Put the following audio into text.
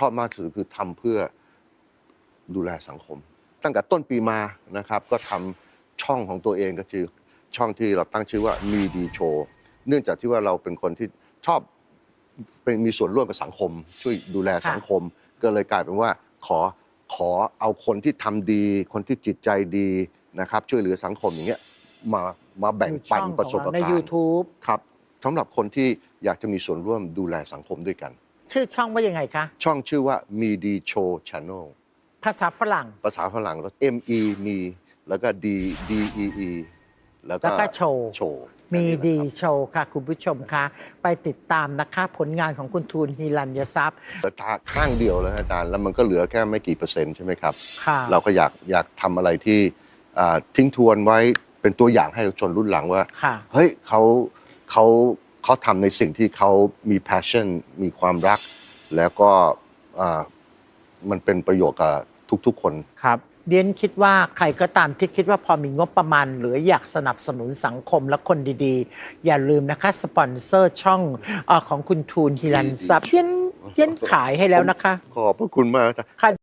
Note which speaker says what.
Speaker 1: ชอบมากที่สุดคือทำเพื่อดูแลสังคม ตั้งแต่ต้นปีมานะครับ ก็ทำช่องของตัวเองก็คือช่องที่เราตั้งชื่อว่ามีดีโชว์เนื่องจากที่ว่าเราเป็นคนที่ชอบเป็นมีส่วนร่วมกับสังคม ช่วยดูแลสังคม ก็เลยกลายเป็นว่าขอขอเอาคนที่ทำดี คนที่จิตใจดีนะครับ ช่วยเหลือสังคมอย่างเงี้ยมามาแบ่งปันประสบ
Speaker 2: ใน
Speaker 1: การณ์
Speaker 2: YouTube
Speaker 1: ครับสำหรับคนที่อยากจะมีส่วนร่วมดูแลสังคมด้วยกัน
Speaker 2: ชื่อช่องว่ายังไงคะ
Speaker 1: ช่องชื่อว่ามีดีโชว์ช n น l
Speaker 2: ภาษาฝรั่ง
Speaker 1: ภาษาฝรั่งก็ M E มีแล้วก็ D D E E แล้วก็
Speaker 2: แล้วก็โชว์
Speaker 1: โชว์
Speaker 2: มีดี
Speaker 1: นั่นเองนะครับ
Speaker 2: โชว์ค่ะ คุณผู้ชมคะไปติดตามนะคะ ผลงานของคุณทูลฮิรัญยทรัพย์
Speaker 1: แต่ตาข้างเดียวแล้วอาจารย์แล้วมันก็เหลือแค่ไม่กี่เปอร์เซ็นต์ใช่ไหมครับ
Speaker 2: ค่ะ
Speaker 1: เราก็อยากอยากทำอะไรที่อ่าทิ้งทวนไว้เป็นตัวอย่างให้ชนรุ่นหลังว่า
Speaker 2: ค่ะ
Speaker 1: เฮ้ยเขาเขา เขาทำในสิ่งที่เขามี passion มีความรัก แล้วก็อ่ามันเป็นประโยชน์กับทุกๆคน
Speaker 2: ครับเดียนคิดว่าใครก็ตามที่คิดว่าพอมีงบประมาณเหลืออยากสนับสนุนสังคมและคนดีๆ อย่าลืมนะคะ สปอนเซอร์ช่องเออของคุณทูลฮิรันทรัพย์เดียนเดียนขายให้แล้วนะคะ
Speaker 1: ขอบพระคุณมากอาจารย์
Speaker 2: ค่ะ